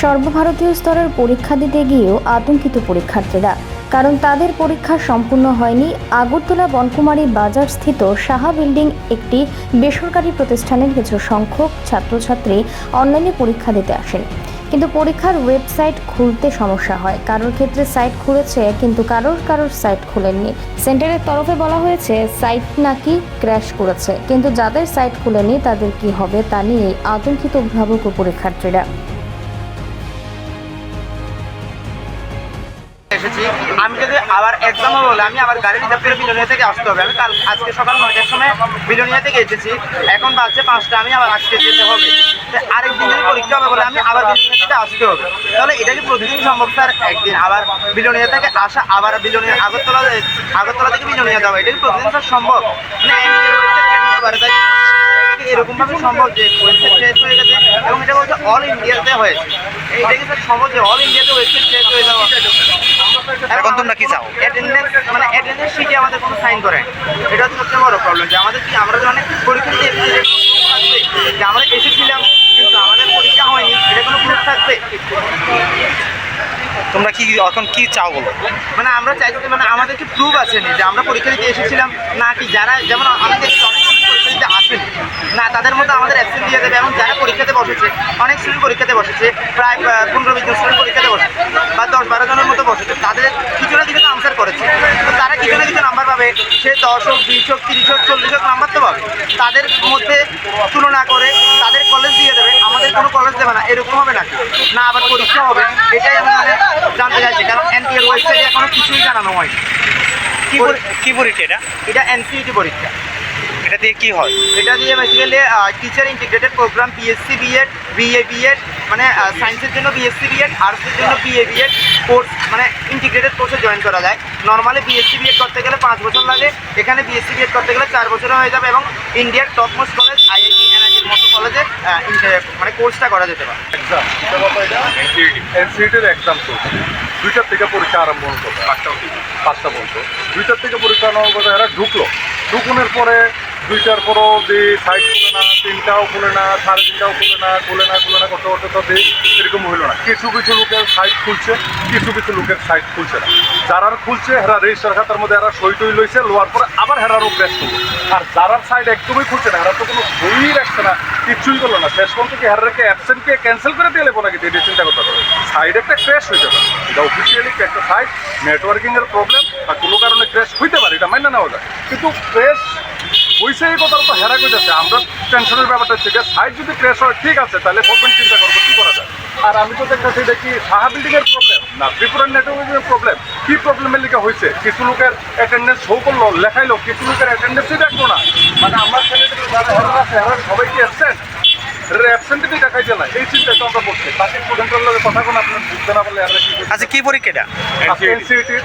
সর্বভারতীয় স্তরের পরীক্ষা দিতে গিয়েও আতঙ্কিত পরীক্ষার্থীরা, কারণ তাদের পরীক্ষা সম্পূর্ণ হয়নি। আগরতলা বনকুমারী বাজার স্থিত সাহা বিল্ডিং একটি বেসরকারি প্রতিষ্ঠানের কিছু সংখ্যক ছাত্রছাত্রী অনলাইনে পরীক্ষা দিতে আসেন। কিন্তু পরীক্ষার ওয়েবসাইট খুলতে সমস্যা হয়। কারোর ক্ষেত্রে সাইট খুলেছে, কিন্তু কারোর কারোর সাইট খুলেননি। সেন্টারের তরফে বলা হয়েছে, সাইট নাকি ক্র্যাশ করেছে। কিন্তু যাদের সাইট খুলেনি, তাদের কি হবে তা নিয়ে আতঙ্কিত অভিভাবক ও পরীক্ষার্থীরা। এসেছি। আমি যদি আবার এক্সাম বলে আমি আবার গাড়ি রিজার্ভ করে বিলোনিয়া থেকে আসতে হবে। আমি কাল আজকে সকাল নয়টার সময় বিলোনিয়া থেকে এসেছি। এখন বাজছে পাঁচটা, আমি আবার আজকে যেতে হবে। আরেকদিন যদি পরীক্ষা হবে বলে আমি আবার বিলোনিয়া থেকে আসতে হবে। তাহলে এটা কি প্রতিদিন সম্ভব, স্যার? একদিন আবার বিলোনিয়া থেকে আসা, আবার বিলোনিয়া আগরতলা আগরতলা থেকে বিলোনিয়া যাওয়া, এটা কি প্রতিদিন স্যার সম্ভব? মানে এবারে তাই এরকম ভাবে সম্ভব যে ওয়েবসাইট শেষ হয়ে গেছে? এবং এটা বলছে অল ইন্ডিয়াতে হয়েছে। এইটা কি স্যার সম্ভব যে অল ইন্ডিয়াতে ওয়েবসাইট শেষ হয়ে যাওয়া? এখন তোমরা কি চাও? অ্যাটেন্ডেন্স মানে অ্যাটেন্ডেন্স শিটে আমাদের কোনো সাইন করে এটা হচ্ছে সবচেয়ে বড় প্রবলেম যে আমাদের কি আমরা যে অনেক পরীক্ষা দিয়ে যে আমরা এসেছিলাম কিন্তু আমাদের পরীক্ষা হয়নি এটা কোনো প্রুফ থাকবে? তোমরা কি এখন কি চাও বলো? মানে আমরা চাইছি যে মানে আমাদের কি প্রুফ আছে নি? যে আমরা পরীক্ষা দিতে এসেছিলাম না কি যারা যেমন আমি দেখছি অনেক পরীক্ষা দিতে আসেনি না তাদের মধ্যে আমাদের অ্যাবসেন্ট দিয়ে দেবে। এবং যারা পরীক্ষাতে বসেছে অনেক স্টুডেন্ট পরীক্ষাতে বসেছে প্রায় পনেরো বিশ জন স্টুডেন্ট পরীক্ষাতে বসেছে। বসেছে তাদের কিছু না কিছু আনসার করেছে। তারা কিছু না কিছু নাম্বার পাবে? সে দশ হোক বিশ হোক তিরিশ হোক চল্লিশ হোক নাম্বার তো পাবে। তাদের মধ্যে তুলনা করে তাদের কলেজ দিয়ে দেবে। আমাদের কোনো কলেজ দেবে না এরকম হবে নাকি? না আবার পরীক্ষা হবে। এটাই আমি মানে জানতে চাইছি কারণ এনটিএর ওয়েবসাইটে এখনও কিছুই জানানো হয়নি। কি পরীক্ষা এটা? এটা এনসিইটি পরীক্ষা। এটা দিয়ে কি হয়? এটা দিয়ে basically teacher integrated program BSc BEd BA BEd মানে সায়েন্সের জন্য বিএসসি বিএড আর্টসের জন্য বিএ বিএড কোর্স মানে ইন্টিগ্রেটেড কোর্সে জয়েন করা যায়। নর্মালি বিএসসি বিএড করতে গেলে পাঁচ বছর লাগে এখানে বিএসসি বিএড করতে গেলে চার বছরে হয়ে যাবে এবং ইন্ডিয়ার টপ মোস্ট কলেজ আইআইটি এনআইটির মতো কলেজে মানে কোর্সটা করা যেতে পারে। এক্সাম এক্সাম চলছে দুইটার থেকে পরীক্ষা আরম্ভ হতো পাঁচটা পাঁচটা পর্যন্ত। দুইটার থেকে পরীক্ষা আরম্ভ করতে এরা ঢুকলো। ঢুকুনের পরে দুইটার পরও যে সাইড খুলে না, তিনটাও খুলে না, সাড়ে তিনটাও খুলে না খুলে না খুলে না, করতে করতে তো এরকম হইল না। কিছু কিছু লোকের সাইট খুলছে, কিছু কিছু লোকের সাইট খুলছে না। যারা খুলছে, হেরা রেজিস্টার খাতার মধ্যে এরা সই টই লইছে লোয়ার পরে আবার হেরারও প্রেস করল। আর যারার সাইড একদমই খুলছে না, হেরা তো কোনো সই রাখছে না, কিচ্ছুই করল না। শেষ পর্যন্ত কি হেরাকে অ্যাবসেন্টকে ক্যান্সেল করে দিয়ে লেবো নাকি? এটা চিন্তা করতে হবে। সাইড একটা ক্র্যাশ হয়ে যাবে এটা অফিসিয়ালি একটা সাইট নেটওয়ার্কিং এর প্রবলেম আর কোনো কারণে ক্র্যাশ হইতে পারে, এটা মাইনে নেওয়া যায়। কিন্তু ক্র্যাশ হইছে এই কথা তো হেরা কইতেছে। আমরা টেনশনের ব্যাপারটা হচ্ছে যে সাইড যদি ক্র্যাশ হয় ঠিক আছে তাহলে গভর্নমেন্ট চিন্তা করব কি করা যায়? আর আমি তো দেখতেছি এটা কি সাহা বিল্ডিং এর প্রবলেম না ত্রিপুরার নেটওয়ার্কিং এর প্রবলেম কি প্রবলেমের লিখে হয়েছে কিছু লোকের অ্যাটেন্ডেন্স শো করল লেখাইলো কিছু লোকের অ্যাটেন্ডেন্সই দেখল না। মানে আমার ছেলেদের যারা হেরা আছে হেরা সবাই কি অ্যাবসেন্ট অ্যাবসেন্টিটি দেখাইছে না। এই চিন্তা তো আমরা করছি বাকি স্টুডেন্টের লগে কথা কোন আপনার বুঝতে না পারলে আচ্ছা কি পরীক্ষা এটা? এনসিইটির